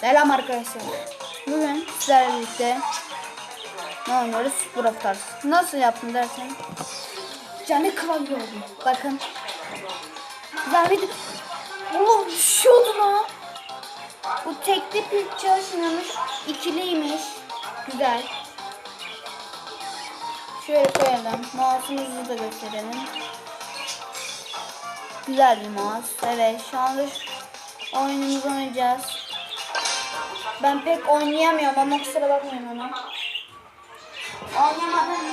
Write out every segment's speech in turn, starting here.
Selam arkadaşlar. Bugün sizlerle birlikte ne oynuyoruz? Brawl Stars. Nasıl yaptım dersen? Canı klavye oldu. Bakın. Zahmet. Oh düşüyordu lan. Bu tekli pil çalışmıyormuş. ikiliymiş. Güzel. Şöyle koyalım. Mouse'umuzu da gösterelim. Güzel bir mouse. Evet şu anda oyunumuzu oynayacağız. Ben pek oynayamıyorum ama kusura bakmayın ona. Oynayamadım.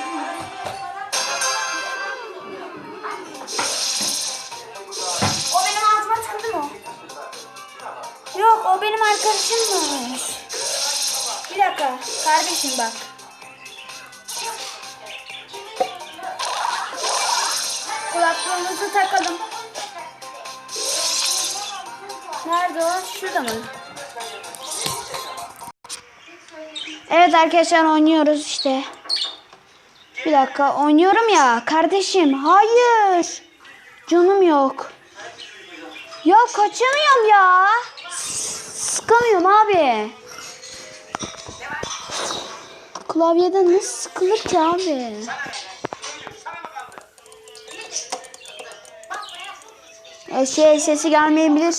O benim ağzıma tıkıldı mı? Yok o benim arkadaşımmış. Bir dakika kardeşim bak. Kulaklığımızı takalım. Nerede o? Şurada mı? Evet arkadaşlar oynuyoruz işte. Bir dakika oynuyorum ya kardeşim. Hayır. Canım yok. Ya kaçamıyorum ya. Sıkamıyorum abi. Klavyeden nasıl sıkılır ki abi? E şey sesi gelmeyebilir.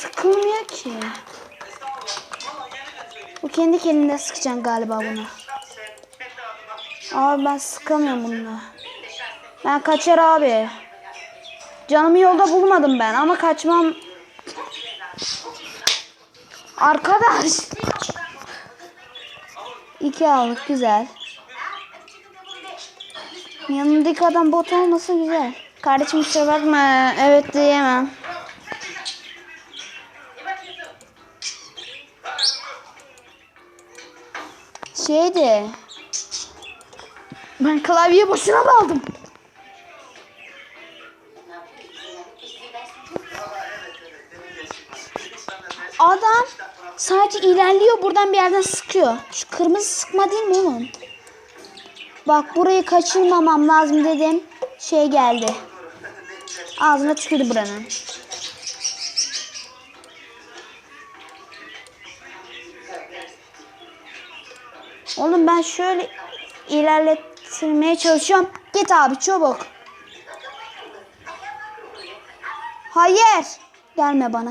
Sıkılmıyor ki. Bu kendi kendine sıkacaksın galiba bunu. Abi ben sıkamıyorum bununla. Ben kaçar abi. Canımı yolda bulmadım ben ama kaçmam. Arkadaş. İki aldık güzel. Yanındaki adam bot olmasa güzel. Kardeşim kusura bakma. Evet diyemem. Şeydi. Ben klavyeyi boşuna mı aldım? Adam sadece ilerliyor buradan bir yerden sıkıyor. Şu kırmızı sıkma değil mi oğlum? Bak burayı kaçırmamam lazım dedim. Şey geldi. Ağzına tükürdü buranın. Oğlum ben şöyle ilerletmeye çalışıyorum. Git abi çabuk. Hayır. Gelme bana.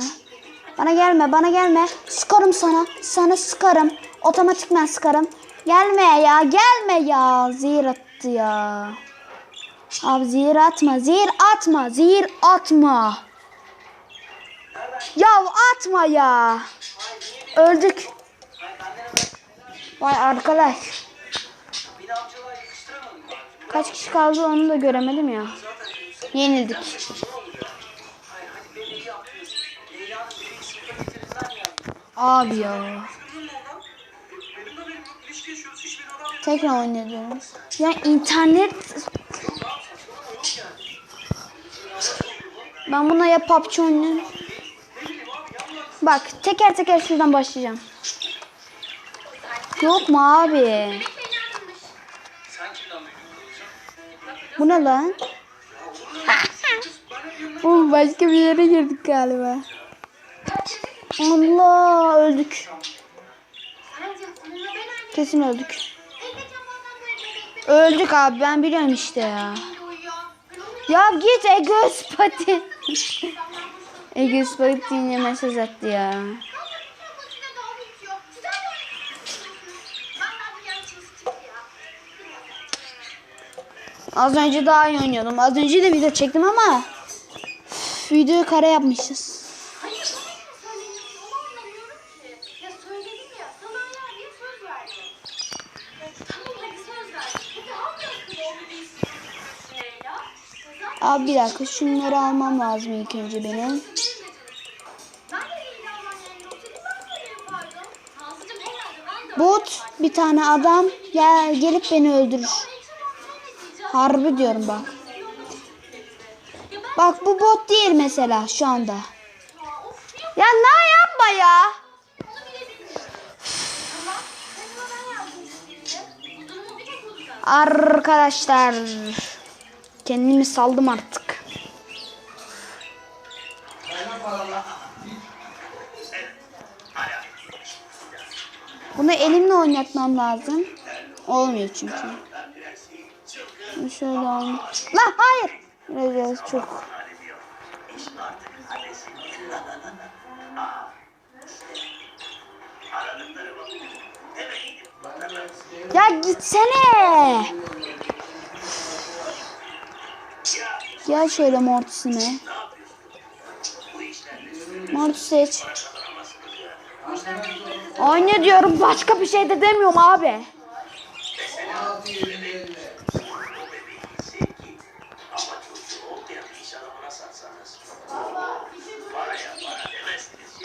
Bana gelme, bana gelme. Sıkarım sana. Sana sıkarım. Otomatikmen sıkarım. Gelme ya, gelme ya. Zehir attı ya. Abi zehir atma, zehir atma, zehir atma. Ya atma ya. Öldük. Vay arkadaş. Kaç kişi kaldı onu da göremedim ya. Yenildik. Abi ya. Tekrar oynayacağız. Ya internet... Ben buna ya PUBG oynarım. Bak teker teker şuradan başlayacağım. Yok mu abi? Bu ne lan? Oğlum başka bir yere girdik galiba. Allah öldük. Kesin öldük. Öldük abi ben biliyorum işte ya. Ya git Egos Pati. Egos Pati yine mesaj attı ya. Az önce daha iyi oynuyordum. Az önce de video çektim ama üf, videoyu kare yapmışız. Hayır, Abi bir dakika şunları almam lazım ilk önce benim. Bot bir tane adam gel gelip beni öldürür. Harbi diyorum bak. Bak bu bot değil mesela şu anda. Ya ne yapma ya. Arkadaşlar kendimi saldım artık. Bunu elimle oynatmam lazım. Olmuyor çünkü. Şöyle olmuyor. La hayır. Biraz çok. Ya gitsene. Gel şöyle mortisine. Mortis seç. Oyna diyorum başka bir şey de demiyorum abi.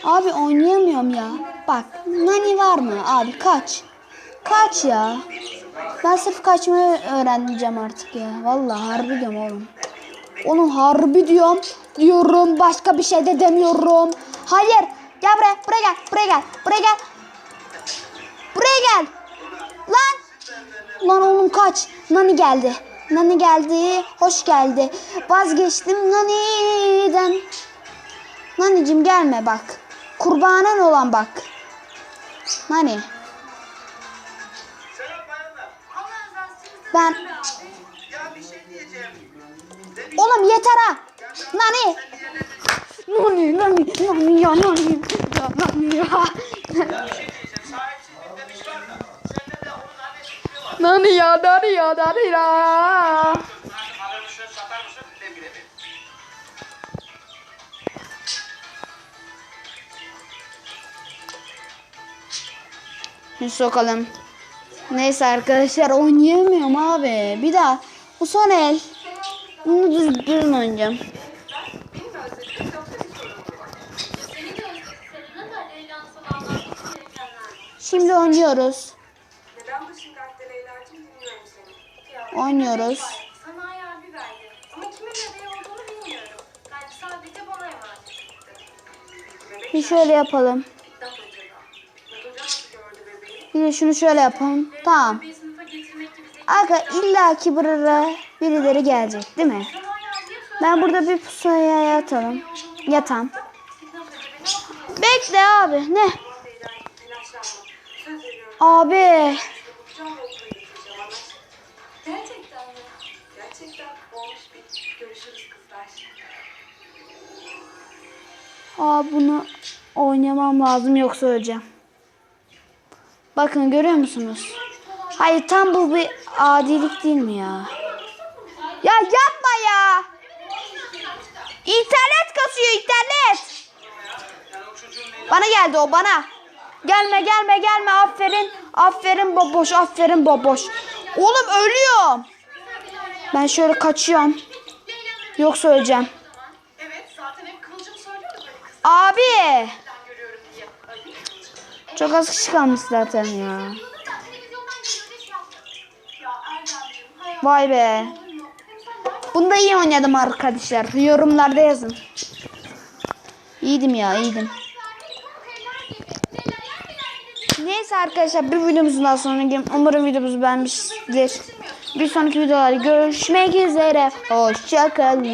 Abi oynayamıyorum ya. Bak nani var mı abi kaç. Kaç ya. Ben sırf kaçmayı öğreneceğim artık ya. Vallahi harbi diyorum oğlum. Oğlum harbi diyorum. Diyorum başka bir şey de demiyorum. Hayır. Gel buraya. Buraya gel. Buraya gel. Buraya gel. Buraya gel. Lan. Lan oğlum kaç. Nani geldi. Nani geldi. Hoş geldi. Vazgeçtim Nani'den. Nanicim gelme bak. Kurbanan olan bak. Nani. Ben. Oğlum yeter ha. Nani. Nani nani nani ya nani. Ya nani ya. Nani ya nani ya nani ya. Şimdi sokalım. Neyse arkadaşlar oynayamıyorum abi. Bir daha bu son el. Bunu düzgün oynayacağım. Şimdi oynuyoruz. Oynuyoruz. Bir verdi. Ama Bir de şunu şöyle yapalım. Tamam. Aga illaki buraya birileri gelecek değil mi? Ben burada bir pusuya yatalım. Yatam. Bekle abi. Ne? Abi. Gerçekten. Aa bunu oynamam lazım yoksa öleceğim. Bakın görüyor musunuz? Hayır tam bu bir adilik değil mi ya? Ya yapma ya. İnternet kasıyor internet. Bana geldi o bana. Gelme gelme gelme aferin. Aferin baboş aferin baboş. Oğlum ölüyorum. Ben şöyle kaçıyorum. Yoksa öleceğim. Abi. Çok az kişi kalmış zaten ya. Vay be. nereden Bunda iyi oynadım arkadaşlar. Yorumlarda yazın. İyiydim ya iyiydim. Neyse arkadaşlar bir videomuzun daha sonuna gelin. Umarım videomuzu beğenmişsinizdir. Bir sonraki videolarda görüşmek üzere. Hoşçakalın.